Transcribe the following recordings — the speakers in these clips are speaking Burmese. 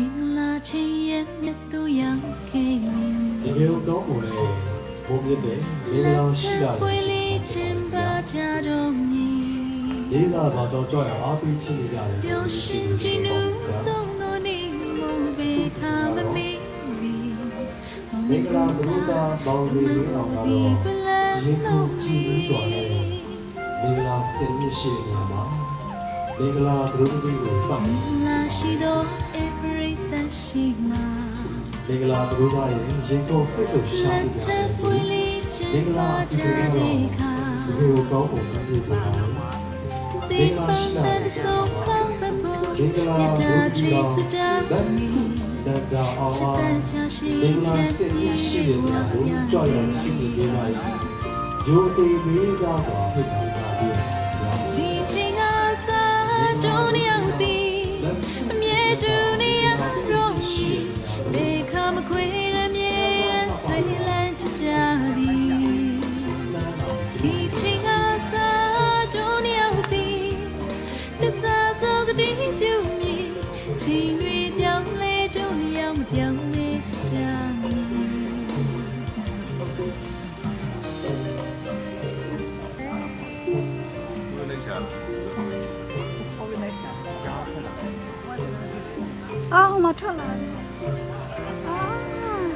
င်္ဂလာချင်းရဲ့လက်သူရောက်ခဲ့ရင်ဒီကယ်ကိုကောင်းပုံနဲ့ဘုံပြစ်တဲ့လေးလောင်ရှိတာပွေလေးချင်းပါကြတော့မည်လေးသာဘာတော့ကြောက်ရအောင်အားပေးချင်နေကြတယ်ပျော်ရှင်ခြင်းနုဆုံးသောနေ့မုန်ပေခါမမေ့မီမင်္ဂလာဘုရားပေါင်းလေးလေးအောင်ကတော့ဒီခုကြည့်လို့ဆိုရတယ်မင်္ဂလာစင်ရရှိနေမှာမင်္ဂလာဘုရားကိုစောင့်လာရှိသော everything ရှိမှာမင်္ဂလာဘုရားရဲ့ရင်ကုန်စိတ်ကိုရှာလက်ပြကြထတယ်ပ်ပွေလေးချင်းပါကြတဲ့ခါဒီကယ်ကိုကောင်းပုံနဲ့ပြည်စုံတာဒီပန်းတန်ဆုံးပေါင်းပပိုးမင်္ဂလာမြတ်ဘုတာရားချွေစတာလက်စုတန်တာအောင်စပါတန်ချရှိမင်္ဂလာချက်စင်ရပြရှိည့်နေတာဝကိုရကြောက်ရွံ့ရှိနေကြပါရဲ့ဂျိုအေးလေးသားစွာဖြစ်တာကပြီးတော့ 5천 원. 아. 아.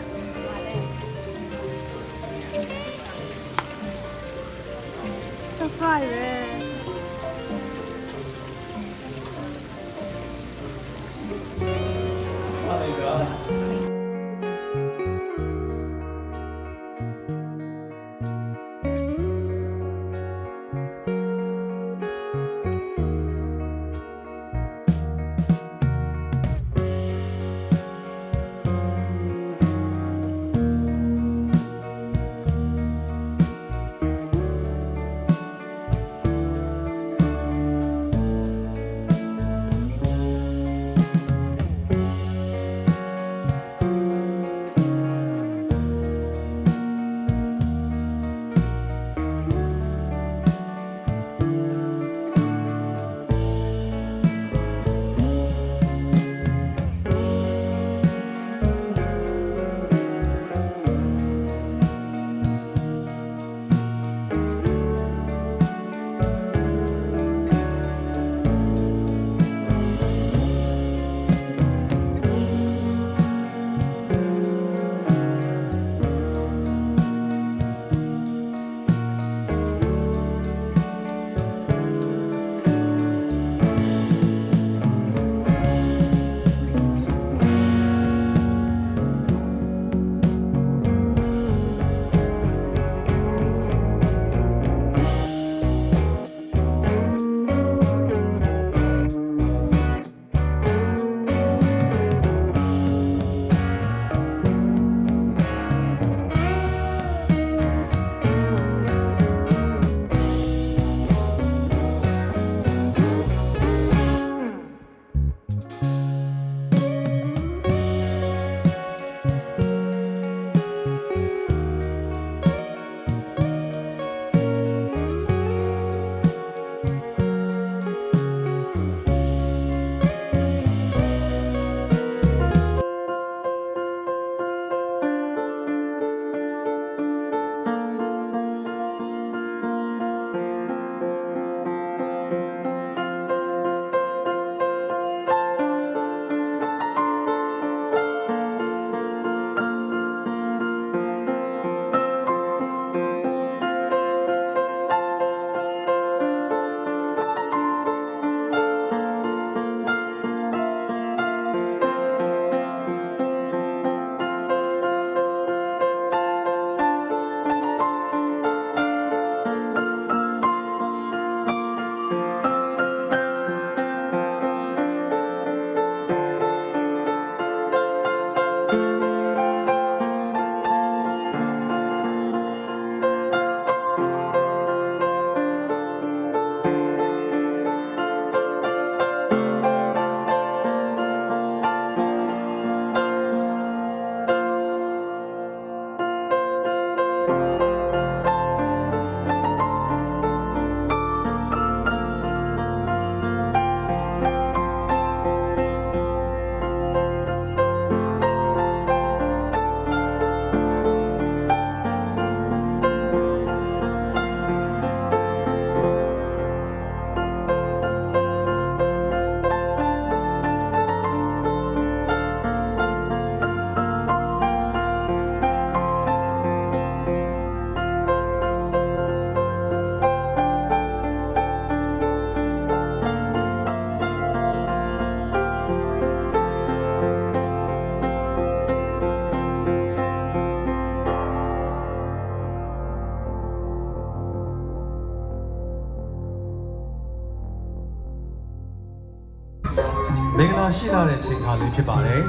서프라이즈. ရှိလာတဲ့ချိန်ခါလေးဖြစ်ပါတယ်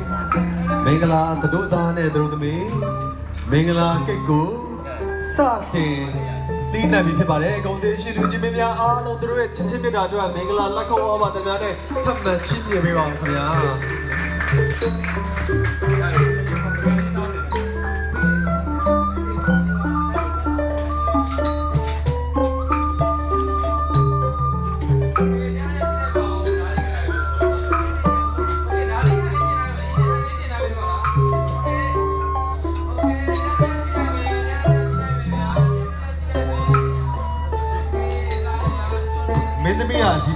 မင်္ဂလာသတို့သားနဲ့သတို့သမီးမင်္ဂလာကိတ်ကိုစတင်သိနိုင်ပြီဖြစ်ပါတယ်ဂုံသေးရှိလူချင်းမင်းများအားလုံးတို့ရဲ့ချစ်ချင်းမြတ်တာအတွက်မင်္ဂလာလက်ခုပ်အားပါတများနဲ့ထပ်မံချီးမြှင့်ပေးပါဦးခင်ဗျာ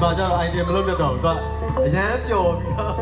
မင်းသမီးကဒီမှာကျတော့ item မလုပ်တတ်တော့ဘူးသူကအရန်ပျော်ပြီးတော့